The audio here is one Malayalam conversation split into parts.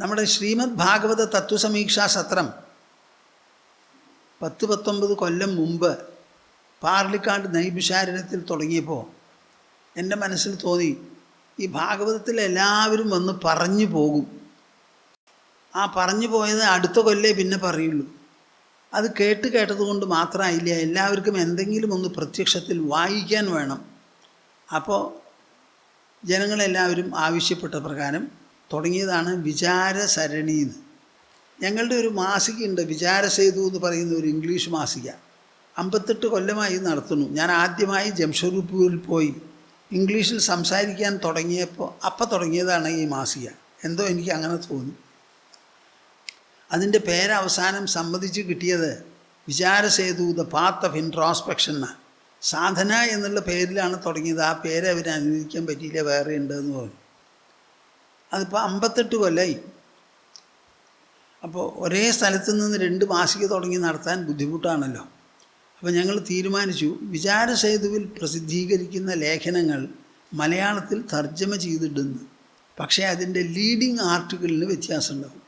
നമ്മുടെ ശ്രീമദ് ഭാഗവത തത്വസമീക്ഷാ സത്രം പത്ത് പത്തൊമ്പത് കൊല്ലം മുമ്പ് പാർലിക്കാട് നൈബിശാരണത്തിൽ തുടങ്ങിയപ്പോൾ എന്റെ മനസ്സിൽ തോന്നി ഈ ഭാഗവതത്തിൽ എല്ലാവരും വന്ന് പറഞ്ഞു പോകും. ആ പറഞ്ഞു പോയത് അടുത്ത കൊല്ലേ പിന്നെ പറയുള്ളൂ. അത് കേട്ട് കേട്ടതുകൊണ്ട് മാത്രമായില്ല എല്ലാവർക്കും എന്തെങ്കിലും ഒന്ന് പ്രത്യക്ഷത്തിൽ വായിക്കാൻ വേണം. അപ്പോൾ ജനങ്ങളെല്ലാവരും ആവശ്യപ്പെട്ട പ്രകാരം തുടങ്ങിയതാണ് വിചാരസരണി എന്ന് ഞങ്ങളുടെ ഒരു മാസികയുണ്ട് വിചാരസേതു എന്ന് പറയുന്ന ഒരു ഇംഗ്ലീഷ് മാസിക. അമ്പത്തെട്ട് കൊല്ലമായി നടത്തുന്നു. ഞാൻ ആദ്യമായി ജംഷഡ്പൂരിൽ പോയി ഇംഗ്ലീഷിൽ സംസാരിക്കാൻ തുടങ്ങിയപ്പോൾ അപ്പം തുടങ്ങിയതാണ് ഈ മാസിക. എന്തോ എനിക്ക് അങ്ങനെ തോന്നി. അതിന്റെ പേരവസാനം സമ്മതിച്ച് കിട്ടിയത് Vicharasethu the path of introspection സാധന എന്നുള്ള പേരിലാണ് തുടങ്ങിയത്. ആ പേര് അവർ അനുവദിക്കാൻ പറ്റിയില്ല വേറെ ഉണ്ടെന്ന് പറഞ്ഞു. അതിപ്പോൾ അമ്പത്തെട്ട് കൊല്ലായി. അപ്പോൾ ഒരേ സ്ഥലത്ത് നിന്ന് രണ്ട് മാസിക തുടങ്ങി നടത്താൻ ബുദ്ധിമുട്ടാണല്ലോ. അപ്പോൾ ഞങ്ങൾ തീരുമാനിച്ചു വിചാരസേതുവിൽ പ്രസിദ്ധീകരിക്കുന്ന ലേഖനങ്ങൾ മലയാളത്തിൽ തർജമ ചെയ്തിട്ടുണ്ട് പക്ഷേ അതിന്റെ ലീഡിങ് ആർട്ടിക്കിളിന് വ്യത്യാസമുണ്ടാവും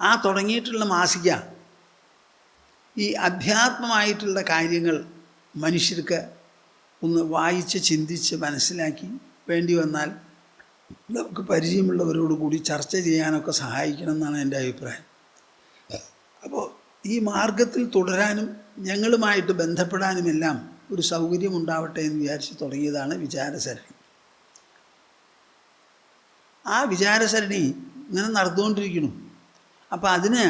ആ തുടങ്ങിയിട്ടുള്ള മാസിക ഈ അധ്യാത്മമായിട്ടുള്ള കാര്യങ്ങൾ മനുഷ്യർക്ക് ഒന്ന് വായിച്ച് ചിന്തിച്ച് മനസ്സിലാക്കി വേണ്ടി വന്നാൽ നമുക്ക് പരിചയമുള്ളവരോട് കൂടി ചർച്ച ചെയ്യാനൊക്കെ സഹായിക്കണം എന്നാണ് എന്റെ അഭിപ്രായം. അപ്പോൾ ഈ മാർഗത്തിൽ തുടരാനും ഞങ്ങളുമായിട്ട് ബന്ധപ്പെടാനുമെല്ലാം ഒരു സൗകര്യം ഉണ്ടാവട്ടെ എന്ന് വിചാരിച്ച് തുടങ്ങിയതാണ് വിചാരസരണി. ആ വിചാരസരണി ഇങ്ങനെ നടന്നുകൊണ്ടിരിക്കുന്നു. അപ്പോൾ അതിന്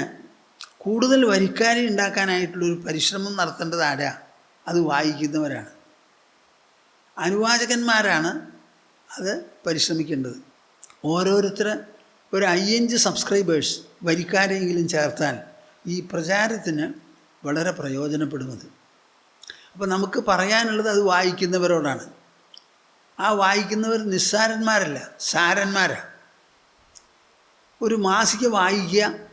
കൂടുതൽ വരിക്കാരി ഉണ്ടാക്കാനായിട്ടുള്ളൊരു പരിശ്രമം നടത്തേണ്ടത് ആരാ? അത് വായിക്കുന്നവരാണ്. അനുവാചകന്മാരാണ് അത് പരിശ്രമിക്കേണ്ടത്. ഓരോരുത്തർ ഒരു അയ്യഞ്ച് സബ്സ്ക്രൈബേഴ്സ് വരിക്കാരെങ്കിലും ചേർത്താൽ ഈ പ്രചാരത്തിന് വളരെ പ്രയോജനപ്പെടുന്നത്. അപ്പോൾ നമുക്ക് പറയാനുള്ളത് അത് വായിക്കുന്നവരോടാണ്. ആ വായിക്കുന്നവർ നിസ്സാരന്മാരല്ല സാരന്മാരാണ് ഒരു മാസിക വായിക്കുക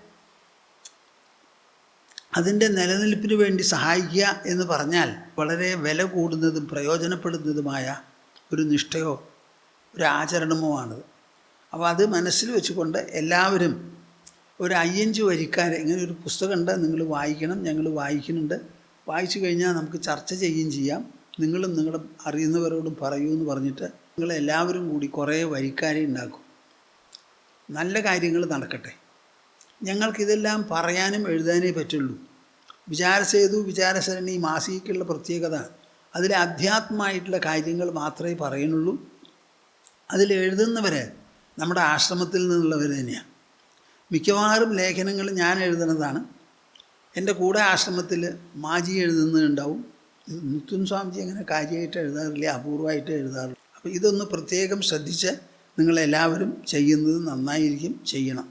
അതിന്റെ നിലനിൽപ്പിന് വേണ്ടി സഹായിക്കുക എന്ന് പറഞ്ഞാൽ വളരെ വില കൂടുന്നതും പ്രയോജനപ്പെടുന്നതുമായ ഒരു നിഷ്ഠയോ ഒരു ആചരണമോ ആണത് അപ്പോൾ അത് മനസ്സിൽ വെച്ചുകൊണ്ട് എല്ലാവരും ഒരു അയ്യഞ്ച് വരിക്കാർ ഇങ്ങനെ ഒരു പുസ്തകമുണ്ട് നിങ്ങൾ വായിക്കണം ഞങ്ങൾ വായിക്കുന്നുണ്ട്. വായിച്ചു കഴിഞ്ഞാൽ നമുക്ക് ചർച്ച ചെയ്യുകയും ചെയ്യാം. നിങ്ങളും നിങ്ങളും അറിയുന്നവരോടും പറയൂ എന്ന് പറഞ്ഞിട്ട് നിങ്ങളെല്ലാവരും കൂടി കുറേ വരിക്കാരെ ഉണ്ടാക്കും. നല്ല കാര്യങ്ങൾ നടക്കട്ടെ. ഞങ്ങൾക്കിതെല്ലാം പറയാനും എഴുതാനേ പറ്റുള്ളൂ. വിചാരസേതു വിചാരസരണി മാസികയ്ക്കുള്ള പ്രത്യേകത. അതിലെ അധ്യാത്മമായിട്ടുള്ള കാര്യങ്ങൾ മാത്രമേ പറയുന്നുള്ളൂ. അതിൽ എഴുതുന്നവർ നമ്മുടെ ആശ്രമത്തിൽ നിന്നുള്ളവർ തന്നെയാണ് മിക്കവാറും ലേഖനങ്ങൾ ഞാൻ എഴുതുന്നതാണ്. എന്റെ കൂടെ ആശ്രമത്തിൽ മാജി എഴുതുന്നുണ്ടാവും. മുത്തുൻ സ്വാമിജി അങ്ങനെ കാര്യമായിട്ട് എഴുതാറില്ല അപൂർവമായിട്ട് എഴുതാറില്ല. അപ്പോൾ ഇതൊന്ന് പ്രത്യേകം ശ്രദ്ധിച്ച് നിങ്ങളെല്ലാവരും ചെയ്യുന്നത് നന്നായിരിക്കും ചെയ്യണം.